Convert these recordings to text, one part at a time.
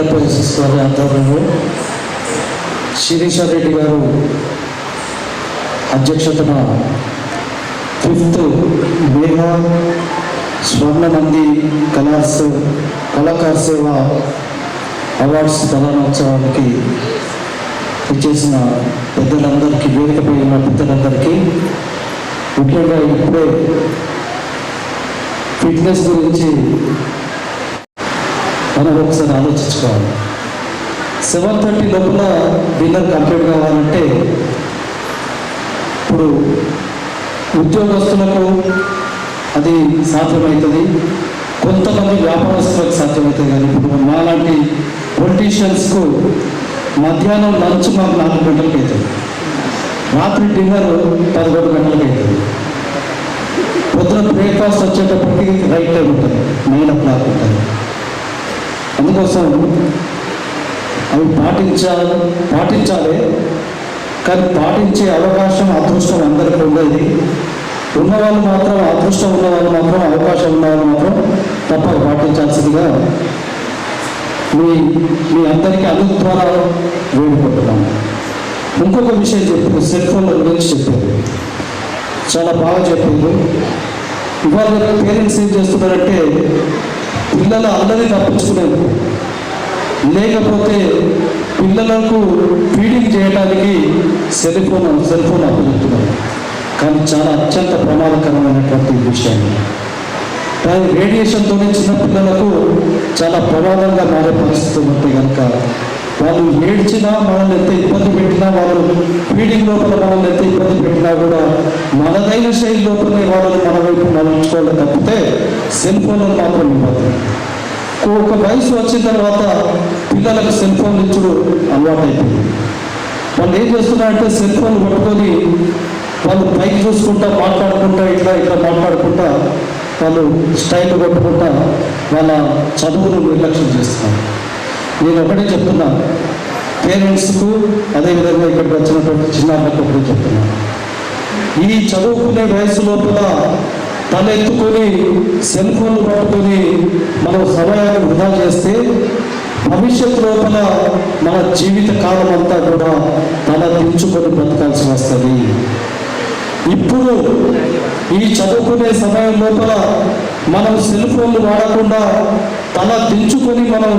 Enterprises వారి ఆధ్వర్యంలో శిరీష రెడ్డి గారు అధ్యక్షతన ఫిఫ్త్ మేఘా స్వర్ణనంది కళాస్ కళాకార సేవ అవార్డ్స్ ప్రధానోత్సవానికి ఇచ్చేసిన పెద్దలందరికీ వేదికపై ఉన్న పెద్దలందరికీ ముఖ్యంగా ఇప్పుడే ఫిట్నెస్ గురించి మనం ఒకసారి ఆలోచించుకోవాలి. సెవెన్ థర్టీ లోపల డిన్నర్ కంప్లీట్ కావాలంటే ఇప్పుడు ఉద్యోగస్తులకు అది సాధ్యమవుతుంది. కొంతమంది వ్యాపారస్తులకు సాధ్యమవుతుంది కానీ ఇప్పుడు మాలాంటి పొలిటీషియన్స్కు మధ్యాహ్నం లంచ్ మాకు నాలుగు గంటలకు అవుతుంది. రాత్రి డిన్నర్ పదకొండు గంటలకు అవుతుంది. పొద్దున బ్రేక్ఫాస్ట్ వచ్చేటప్పటికి రైట్ టైం ఉంటుంది. నైన్ ఓ కోసం అవి పాటించాలి పాటించాలి కానీ పాటించే అవకాశం అదృష్టం అందరికీ ఉండేది. ఉన్నవాళ్ళు మాత్రం అదృష్టం ఉన్నవాళ్ళు మాత్రం అవకాశం ఉన్నవాళ్ళు మాత్రం తప్పక పాటించాల్సిందిగా మీ మీ అందరికీ అను ద్వారా వేడుకుంటున్నాను. ఇంకొక విషయం చెప్పింది సెల్ ఫోన్ల గురించి చెప్పారు చాలా బాగా చెప్పింది ఇవాళ పేరెంట్స్ ఏం చేస్తున్నారంటే పిల్లల అల్లరి తప్పించుకునేది. లేకపోతే పిల్లలకు ఫీడింగ్ చేయడానికి సెల్ ఫోన్ సెల్ ఫోన్ అప్పచెప్తున్నారు. కానీ చాలా అత్యంత ప్రమాదకరమైనటువంటి విషయం. కానీ రేడియేషన్తో చిన్న పిల్లలకు చాలా ప్రమాదంగా మారే పరిస్థితులు ఉంటాయి కనుక వాళ్ళు ఏడ్చినా మనల్ని ఎంత ఇబ్బంది పెట్టినా వాళ్ళు ఫీడింగ్ లోపల మనల్ని ఎంత ఇబ్బంది పెట్టినా కూడా మనదైన శైలి లోపలనే వాళ్ళని మన వైపు మరల్చుకోవాలి తప్పితే సెల్ ఫోన్లను మాత్రం ఇవ్వదు. ఒక వయసు వచ్చిన తర్వాత పిల్లలకు సెల్ ఫోన్ ఇచ్చుడు అలవాటు అయిపోయింది వాళ్ళు ఏం చేస్తున్నారంటే సెల్ ఫోన్ పట్టుకొని వాళ్ళు పైకి చూసుకుంటా మాట్లాడుకుంటా ఇట్లా ఇట్లా మాట్లాడుకుంటా వాళ్ళు స్టైల్ కొట్టుకుంటా వాళ్ళ చదువును నిర్లక్ష్యం చేస్తున్నారు. నేను ఒకటే చెప్తున్నా పేరెంట్స్కు అదేవిధంగా ఇక్కడికి వచ్చినటువంటి చిన్నారులకు ఒకటే చెప్తున్నాను ఈ చదువుకునే వయసు లోపల తలెత్తుకొని సెల్ ఫోన్ పట్టుకొని మనం సమయాన్ని వృధా చేస్తే భవిష్యత్ లోపల మన జీవిత కాలం అంతా కూడా తల దించుకొని బ్రతకాల్సి వస్తుంది. ఇప్పుడు ఈ చదువుకునే సమయం లోపల మనం సెల్ ఫోన్లు వాడకుండా తల దించుకొని మనం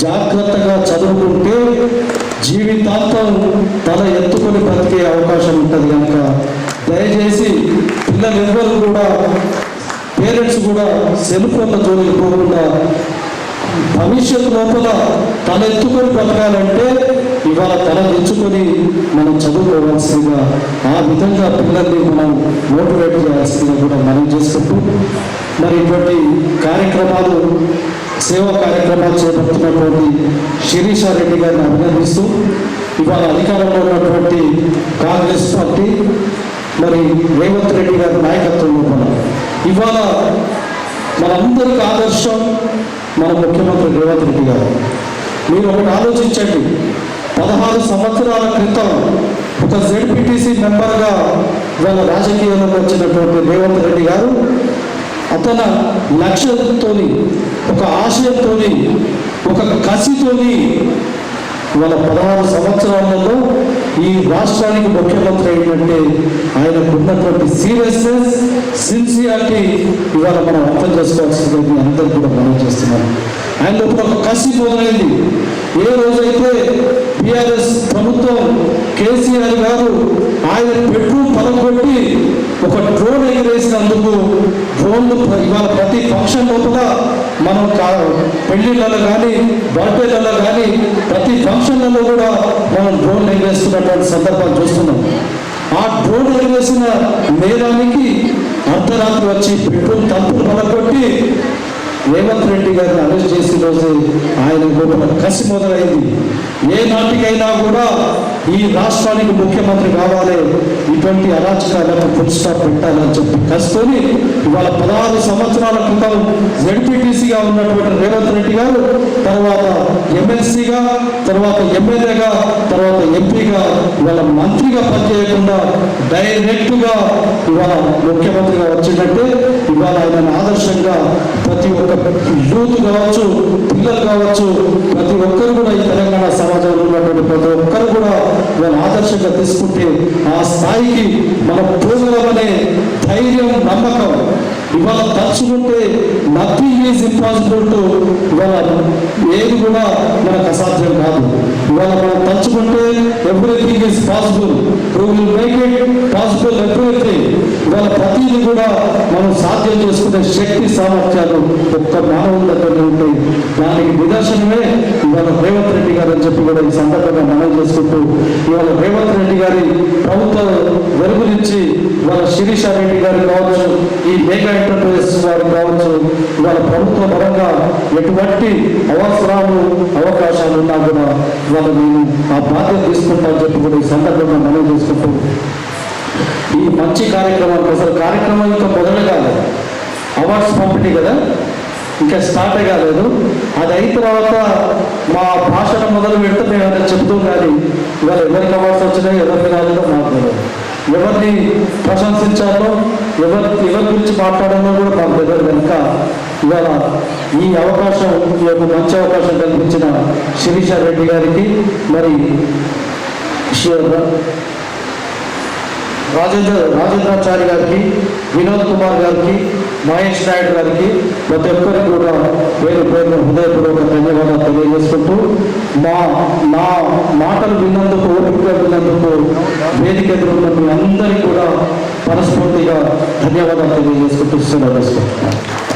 జాగ్రత్తగా చదువుకుంటే జీవితాంతం తల ఎత్తుకొని బ్రతికే అవకాశం ఉంటుంది కనుక దయచేసి పిల్లల ఎవ్వరు కూడా పేరెంట్స్ కూడా సెల్ ఫోన్ల జోలికి పోకుండా భవిష్యత్ లోపల తల ఎత్తుకొని బ్రతకాలంటే ఇవాళ తల తెచ్చుకొని మనం చదువుకోవాల్సిందిగా ఆ విధంగా పిల్లల్ని మనం మోటివేట్ చేయాల్సిందిగా కూడా మనం చేసుకుంటూ మరి ఇటువంటి కార్యక్రమాలు సేవా కార్యక్రమాలు చేపడుతున్నటువంటి శిరీష రెడ్డి గారిని అభినందిస్తూ ఇవాళ అధికారంలో ఉన్నటువంటి మరి రేవంత్ రెడ్డి గారి నాయకత్వం లోపల ఇవాళ మనందరికి ఆదర్శం మన ముఖ్యమంత్రి రేవంత్ రెడ్డి గారు. మీరు ఒకటి ఆలోచించండి. పదహారు సంవత్సరాల క్రితం ఒక జెడ్పీటీసీ మెంబర్గా ఇవాళ రాజకీయంలోకి వచ్చినటువంటి రేవంత్ రెడ్డి గారు అతను లక్ష్యంతో ఒక ఆశయంతోని ఒక కసితోని ఇవాళ పదహారు సంవత్సరాలలో ఈ రాష్ట్రానికి ముఖ్యమంత్రి అయినట్టే ఆయనకు ఉన్నటువంటి సీరియస్నెస్ సిన్సియారిటీ ఇవాళ మనం అర్థం చేసుకోవాల్సింది అందరూ కూడా మనం చేస్తున్నాం ఆయన ఒక కసి మొదలైంది. ఏ రోజైతే బీఆర్ఎస్ ప్రభుత్వం కేసీఆర్ గారు ఆయన బెడ్రూమ్ పలకొట్టి ఒక డ్రోన్ ఎగిరేసినందుకు డ్రోన్లు ఇవాళ ప్రతి ఫంక్షన్ లోపల మనం కా- పెళ్ళిళ్ళలో కానీ బర్త్డేలలో కానీ ప్రతి ఫంక్షన్లలో కూడా మనం డ్రోన్ ఎగిరేస్తున్నటువంటి సందర్భాలు చూస్తున్నాం. ఆ డ్రోన్ ఎగిరేసిన నేరానికి అర్ధరాత్రి వచ్చి బెడ్రూమ్ తలుపులు పలకొట్టి రేవంత్ రెడ్డి గారిని అరెస్ట్ చేసిన రోజు ఆయన గొప్ప కసి మొదలైంది. ఏ నాటికైనా కూడా ఈ రాష్ట్రానికి ముఖ్యమంత్రి కావాలి. ఇటువంటి అరాచకాలకు ఫుల్ స్టాప్ పెట్టాలని చెప్పి కసుకొని ఇవాళ పదహారు సంవత్సరాల క్రితం జడ్పీటీసీగా ఉన్నటువంటి రేవంత్ రెడ్డి గారు తర్వాత ఎమ్మెల్సీగా తర్వాత ఎమ్మెల్యేగా తర్వాత ఎంపీగా ఇవాళ మంత్రిగా పనిచేయకుండా డైరెక్ట్గా ఇవాళ ముఖ్యమంత్రిగా వచ్చినట్టే ఇవాళ ఆయన ఆదర్శంగా ప్రతి ఒక్క యూత్ కావచ్చు పిల్లలు కావచ్చు ప్రతి ఒక్కరు కూడా ఈ తెలంగాణ సమాజంలో ఉన్నటువంటి ప్రతి ఒక్కరు కూడా వాళ్ళ ఆదర్శంగా తీసుకుంటే ఆ స్థాయికి మనం పోగలమనే ధైర్యం నమ్మకం. ఇవాళ తలుచుకుంటే నథింగ్ ఈజ్ ఇంపాసిబుల్ టు ఇవాళ ఏది కూడా మనకు అసాధ్యం కాదు. ఇవాళ మనం తలుచుకుంటే everything is possible we will make it possible everything ఇవాళ ప్రతిదీ కూడా మనం సాధ్యం చేసుకునే శక్తి సామర్థ్యాలు ఒక్క మానవుల దగ్గరనే ఉంటాయి. దానికి నిదర్శనమే ఇవాళ రేవంత్ రెడ్డి గారు అని చెప్పి కూడా ఈ సందర్భంగా మనం చేసుకుంటూ ఇవాళ రేవంత్ రెడ్డి గారి ప్రభుత్వ వెలుగు నుంచి ఇవాళ శిరీష రెడ్డి గారు కావచ్చు ఈ మేఘా ఎంటర్ప్రైజెస్ వారు కావచ్చు ఇవాళ ప్రభుత్వ పరంగా ఎటువంటి అవసరాలు అవకాశాలు ఉన్నా కూడా ఇవాళ నేను ఆ బాధ్యత తీసుకుంటా అని చెప్పి కూడా ఈ సందర్భంగా మనం చేసుకుంటూ ఈ మంచి కార్యక్రమాలు అసలు కార్యక్రమం ఇంకా మొదలు కాలేదు. అవార్డ్స్ పంపిణీ కదా? ఇంకా స్టార్ట్ కాలేదు. అది అయిన తర్వాత మా భాషను మొదలు పెడితే మేము ఏమైనా చెప్తూ కానీ ఇవాళ ఎవరికి అవార్డ్స్ వచ్చినాయో ఎవరికి రాలేదో మాకు ఎవరిని ప్రశంసించాలో ఎవరి ఎవరి గురించి మాట్లాడాలో కూడా మాకు తెలియదు కనుక ఇవాళ ఈ అవకాశం ఈ యొక్క మంచి అవకాశం కల్పించిన శిరీష రెడ్డి గారికి మరి రాజేంద్ర రాజేంద్రాచారి గారికి వినోద్ కుమార్ గారికి మహేష్ నాయుడు గారికి ప్రతి ఒక్కరికి కూడా పేరు పేరు హృదయపూర్వక ధన్యవాదాలు తెలియజేసుకుంటూ మా నా మాటలు విన్నందుకు ఓపికగా విన్నందుకు వేదిక ఎదురున్న మీ అందరికీ కూడా మనస్ఫూర్తిగా ధన్యవాదాలు తెలియజేసుకుంటూ సెలవు